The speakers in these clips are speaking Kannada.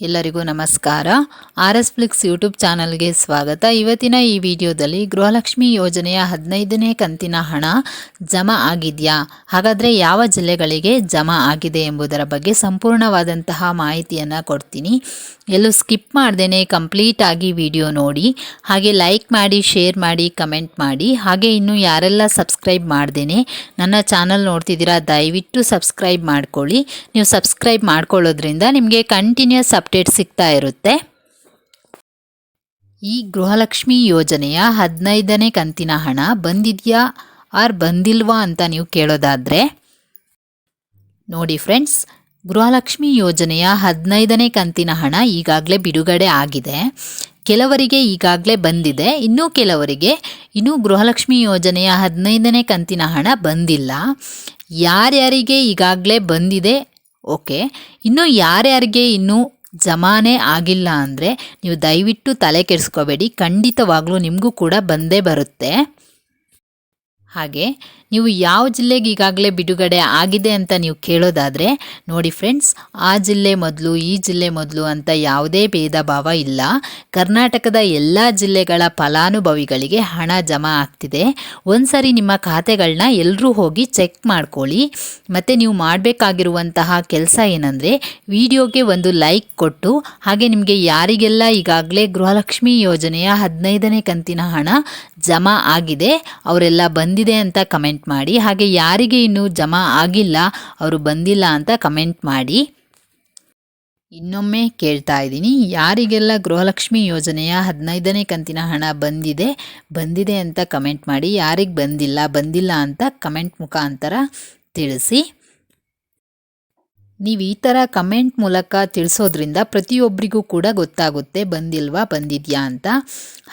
ಎಲ್ಲರಿಗೂ ನಮಸ್ಕಾರ. ಆರ್ ಎಸ್ ಫ್ಲಿಕ್ಸ್ ಯೂಟ್ಯೂಬ್ ಚಾನಲ್ಗೆ ಸ್ವಾಗತ. ಇವತ್ತಿನ ಈ ವಿಡಿಯೋದಲ್ಲಿ ಗೃಹಲಕ್ಷ್ಮಿ ಯೋಜನೆಯ ಹದಿನೈದನೇ ಕಂತಿನ ಹಣ ಜಮಾ ಆಗಿದೆಯಾ? ಹಾಗಾದರೆ ಯಾವ ಜಿಲ್ಲೆಗಳಿಗೆ ಜಮಾ ಆಗಿದೆ ಎಂಬುದರ ಬಗ್ಗೆ ಸಂಪೂರ್ಣವಾದಂತಹ ಮಾಹಿತಿಯನ್ನು ಕೊಡ್ತೀನಿ. ಎಲ್ಲೂ ಸ್ಕಿಪ್ ಮಾಡ್ದೇನೆ ಕಂಪ್ಲೀಟ್ ಆಗಿ ವಿಡಿಯೋ ನೋಡಿ. ಹಾಗೆ ಲೈಕ್ ಮಾಡಿ, ಶೇರ್ ಮಾಡಿ, ಕಮೆಂಟ್ ಮಾಡಿ. ಹಾಗೆ ಇನ್ನು ಯಾರೆಲ್ಲ ಸಬ್ಸ್ಕ್ರೈಬ್ ಮಾಡ್ದೇನೆ ನನ್ನ ಚಾನಲ್ ನೋಡ್ತಿದ್ದೀರಾ, ದಯವಿಟ್ಟು ಸಬ್ಸ್ಕ್ರೈಬ್ ಮಾಡ್ಕೊಳ್ಳಿ. ನೀವು ಸಬ್ಸ್ಕ್ರೈಬ್ ಮಾಡ್ಕೊಳ್ಳೋದ್ರಿಂದ ನಿಮಗೆ ಕಂಟಿನ್ಯೂಸ್ ಅಪ್ಡೇಟ್ ಸಿಗ್ತಾ ಇರುತ್ತೆ. ಈ ಗೃಹಲಕ್ಷ್ಮಿ ಯೋಜನೆಯ ಹದಿನೈದನೇ ಕಂತಿನ ಹಣ ಬಂದಿದೆಯಾ ಆರ್ ಬಂದಿಲ್ವಾ ಅಂತ ನೀವು ಕೇಳೋದಾದರೆ, ನೋಡಿ ಫ್ರೆಂಡ್ಸ್, ಗೃಹಲಕ್ಷ್ಮಿ ಯೋಜನೆಯ ಹದಿನೈದನೇ ಕಂತಿನ ಹಣ ಈಗಾಗಲೇ ಬಿಡುಗಡೆ ಆಗಿದೆ. ಕೆಲವರಿಗೆ ಈಗಾಗಲೇ ಬಂದಿದೆ, ಇನ್ನೂ ಕೆಲವರಿಗೆ ಇನ್ನೂ ಗೃಹಲಕ್ಷ್ಮಿ ಯೋಜನೆಯ ಹದಿನೈದನೇ ಕಂತಿನ ಹಣ ಬಂದಿಲ್ಲ. ಯಾರ್ಯಾರಿಗೆ ಈಗಾಗಲೇ ಬಂದಿದೆ, ಓಕೆ, ಇನ್ನು ಯಾರ್ಯಾರಿಗೆ ಇನ್ನೂ ಜಮಾನೇ ಆಗಿಲ್ಲ ಅಂದರೆ ನೀವು ದಯವಿಟ್ಟು ತಲೆ ಕೆಡಿಸ್ಕೋಬೇಡಿ. ಖಂಡಿತವಾಗ್ಲೂ ನಿಮಗೂ ಕೂಡ ಬಂದೇ ಬರುತ್ತೆ. ಹಾಗೆ ನೀವು ಯಾವ ಜಿಲ್ಲೆಗೆ ಈಗಾಗಲೇ ಬಿಡುಗಡೆ ಆಗಿದೆ ಅಂತ ನೀವು ಕೇಳೋದಾದರೆ, ನೋಡಿ ಫ್ರೆಂಡ್ಸ್ ಆ ಜಿಲ್ಲೆ ಮೊದಲು, ಈ ಜಿಲ್ಲೆ ಮೊದಲು ಅಂತ ಯಾವುದೇ ಭೇದ ಭಾವ ಇಲ್ಲ. ಕರ್ನಾಟಕದ ಎಲ್ಲ ಜಿಲ್ಲೆಗಳ ಫಲಾನುಭವಿಗಳಿಗೆ ಹಣ ಜಮಾ ಆಗ್ತಿದೆ. ಒಂದ್ಸರಿ ನಿಮ್ಮ ಖಾತೆಗಳನ್ನ ಎಲ್ಲರೂ ಹೋಗಿ ಚೆಕ್ ಮಾಡ್ಕೊಳ್ಳಿ. ಮತ್ತು ನೀವು ಮಾಡಬೇಕಾಗಿರುವಂತಹ ಕೆಲಸ ಏನಂದರೆ, ವಿಡಿಯೋಗೆ ಒಂದು ಲೈಕ್ ಕೊಟ್ಟು, ಹಾಗೆ ನಿಮಗೆ ಯಾರಿಗೆಲ್ಲ ಈಗಾಗಲೇ ಗೃಹಲಕ್ಷ್ಮಿ ಯೋಜನೆಯ ಹದಿನೈದನೇ ಕಂತಿನ ಹಣ ಜಮಾ ಆಗಿದೆ, ಅವರೆಲ್ಲ ಬಂದಿದೆ ಅಂತ ಕಮೆಂಟ್ ಮಾಡಿ. ಹಾಗೆ ಯಾರಿಗೆ ಇನ್ನೂ ಜಮಾ ಆಗಿಲ್ಲ, ಅವರು ಬಂದಿಲ್ಲ ಅಂತ ಕಮೆಂಟ್ ಮಾಡಿ. ಇನ್ನೊಮ್ಮೆ ಕೇಳ್ತಾ ಇದ್ದೀನಿ. ಯಾರಿಗೆಲ್ಲ ಗೃಹಲಕ್ಷ್ಮಿ ಯೋಜನೆಯ ಹದಿನೈದನೇ ಕಂತಿನ ಹಣ ಬಂದಿದೆ ಬಂದಿದೆ ಅಂತ ಕಮೆಂಟ್ ಮಾಡಿ. ಯಾರಿಗೆ ಬಂದಿಲ್ಲ ಬಂದಿಲ್ಲ ಅಂತ ಕಮೆಂಟ್ ಮುಖಾಂತರ ತಿಳಿಸಿ. ನೀವು ಈ ಥರ ಕಮೆಂಟ್ ಮೂಲಕ ತಿಳಿಸೋದ್ರಿಂದ ಪ್ರತಿಯೊಬ್ಬರಿಗೂ ಕೂಡ ಗೊತ್ತಾಗುತ್ತೆ, ಬಂದಿಲ್ವಾ, ಬಂದಿದೆಯಾ ಅಂತ.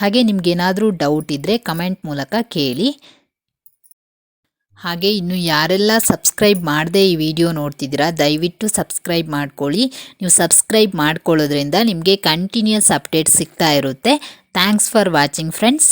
ಹಾಗೆ ನಿಮಗೇನಾದರೂ ಡೌಟ್ ಇದ್ದರೆ ಕಮೆಂಟ್ ಮೂಲಕ ಕೇಳಿ. ಹಾಗೆ ಇನ್ನು ಯಾರೆಲ್ಲ ಸಬ್ಸ್ಕ್ರೈಬ್ ಮಾಡದೆ ಈ ವಿಡಿಯೋ ನೋಡ್ತಿದ್ದೀರಾ, ದಯವಿಟ್ಟು ಸಬ್ಸ್ಕ್ರೈಬ್ ಮಾಡ್ಕೊಳ್ಳಿ. ನೀವು ಸಬ್ಸ್ಕ್ರೈಬ್ ಮಾಡ್ಕೊಳ್ಳೋದ್ರಿಂದ ನಿಮಗೆ ಕಂಟಿನ್ಯೂಸ್ ಅಪ್ಡೇಟ್ ಸಿಗ್ತಾ ಇರುತ್ತೆ. Thanks for watching friends.